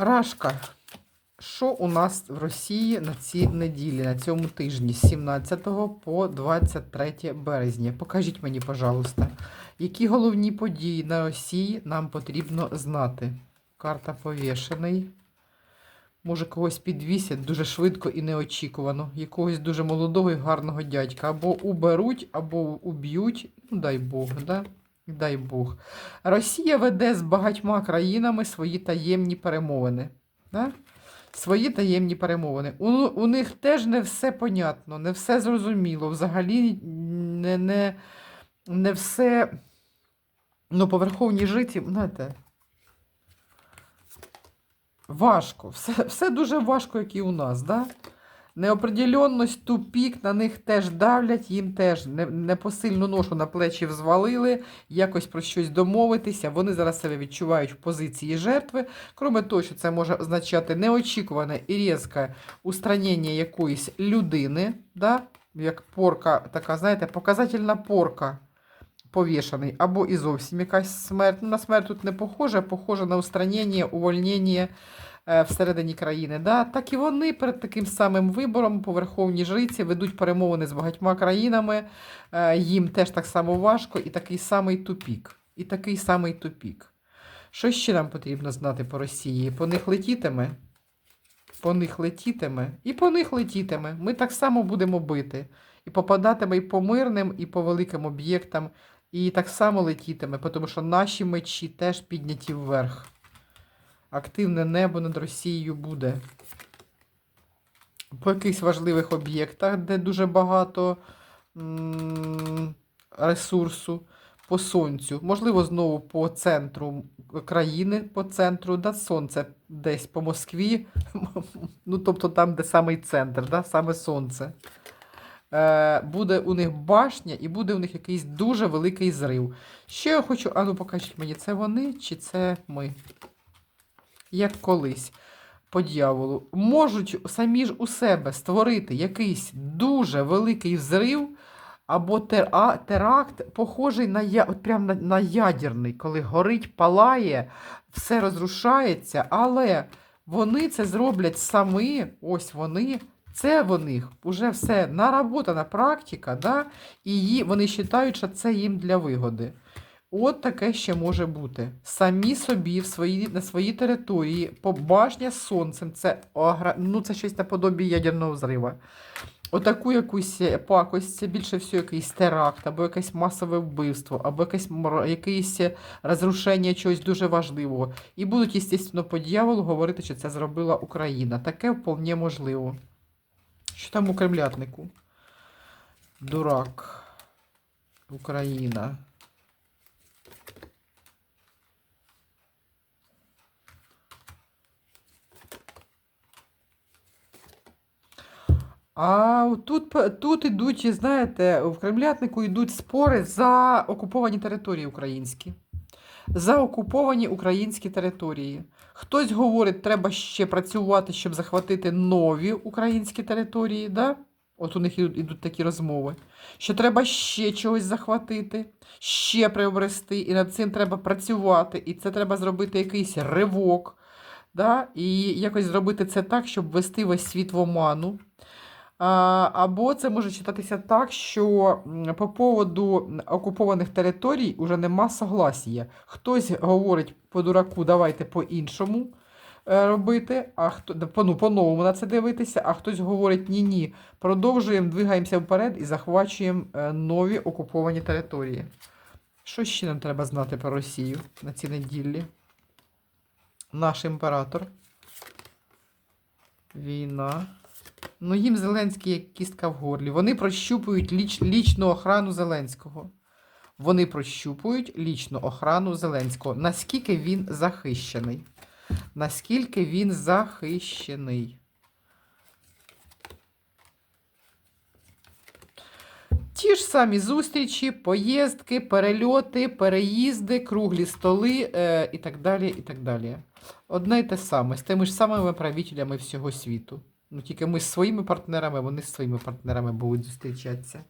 Рашка. Що у нас в Росії на цій неділі, на цьому тижні, з 17 по 23 березня? Покажіть мені, пожалуйста, які головні події на Росії нам потрібно знати? Карта повішений. Може, когось підвісять дуже швидко і неочікувано. Якогось дуже молодого і гарного дядька. Або уберуть, або уб'ють. Ну, дай Бог, да? Дай Бог. Росія веде з багатьма країнами свої таємні перемовини. Да? Свої таємні перемовини. У, у них теж не все понятно, не все зрозуміло. Взагалі не, не, не все. Ну, по житті, знаєте, важко. Все, все дуже важко, як і у нас, да? Неопределенність, тупік, на них теж давлять, їм теж непосильну ношу на плечі взвалили, якось про щось домовитися. Вони зараз себе відчувають в позиції жертви. Кроме того, що це може означати неочікуване і різке устранення якоїсь людини, да? як порка, така, знаєте, показательна порка повішаний, або і зовсім якась смерть. Ну, на смерть тут не похоже, похоже на устранення, увольнення всередині країни. Да? Так і вони перед таким самим вибором по Верховній Жриці ведуть перемовини з багатьма країнами. Е, Їм теж так само важко, і такий самий тупік. І такий самий тупік. Що ще нам потрібно знати по Росії? По них летітиме? По них летітиме, і по них летітиме. Ми так само будемо бити. І попадатиме і по мирним, і по великим об'єктам, і так само летітиме, тому що наші мечі теж підняті вверх. Активне небо над Росією буде. По якихось важливих об'єктах, де дуже багато ресурсу, по сонцю. Можливо, знову по центру країни, по центру, да, сонце десь по Москві. Ну, тобто там, де самий центр, да, саме сонце. Е, буде у них башня і буде у них якийсь дуже великий зрив. Ще я хочу, а ну покажіть мені, це вони чи це ми? Як колись по дьяволу, можуть самі ж у себе створити якийсь дуже великий взрив або тера- теракт, похожий на, от прям на, на ядерний, коли горить, палає, все розрушається, але вони це зроблять самі, ось вони. Це в них вже все наработана практика, да? і вони вважають, що це їм для вигоди. От таке ще може бути. Самі собі в свої, на своїй території побашня з сонцем це, ну, це щось наподобі ядерного взрива. Отаку якусь пакость, це більше всього якийсь теракт, або якесь масове вбивство, або якесь, якесь розрушення чогось дуже важливого. І будуть, звісно, по дьяволу говорити, що це зробила Україна. Таке вполне можливо. Що там у кремлятнику? Дурак. Україна. А тут, тут ідуть, знаєте, в кремлятнику йдуть спори за окуповані території українські. За окуповані українські території. Хтось говорить, треба ще працювати, щоб захватити нові українські території. Да? От у них ідуть такі розмови. Що треба ще чогось захватити, ще приобрести, і над цим треба працювати, і це треба зробити якийсь ривок. Да? І якось зробити це так, щоб ввести весь світ в оману. Або це може читатися так, що по поводу окупованих територій уже нема согласія. Хтось говорить по дураку, давайте по-іншому е, робити, а хто ну, по-новому на це дивитися, а хтось говорить ні-ні, продовжуємо, двигаємося вперед і захвачуємо е, нові окуповані території. Що ще нам треба знати про Росію на цій неділі? Наш імператор. Війна. Ну, їм Зеленський як кістка в горлі. Вони прощупують ліч, лічну охрану Зеленського. Вони прощупують лічну охрану Зеленського. Наскільки він захищений? Наскільки він захищений? Ті ж самі зустрічі, поїздки, перельоти, переїзди, круглі столи е, і так далі. і так далі. Одне й те саме, з тими ж самими правителями всього світу. Ну, тільки ми з своїми партнерами, вони з своїми партнерами будуть зустрічатися.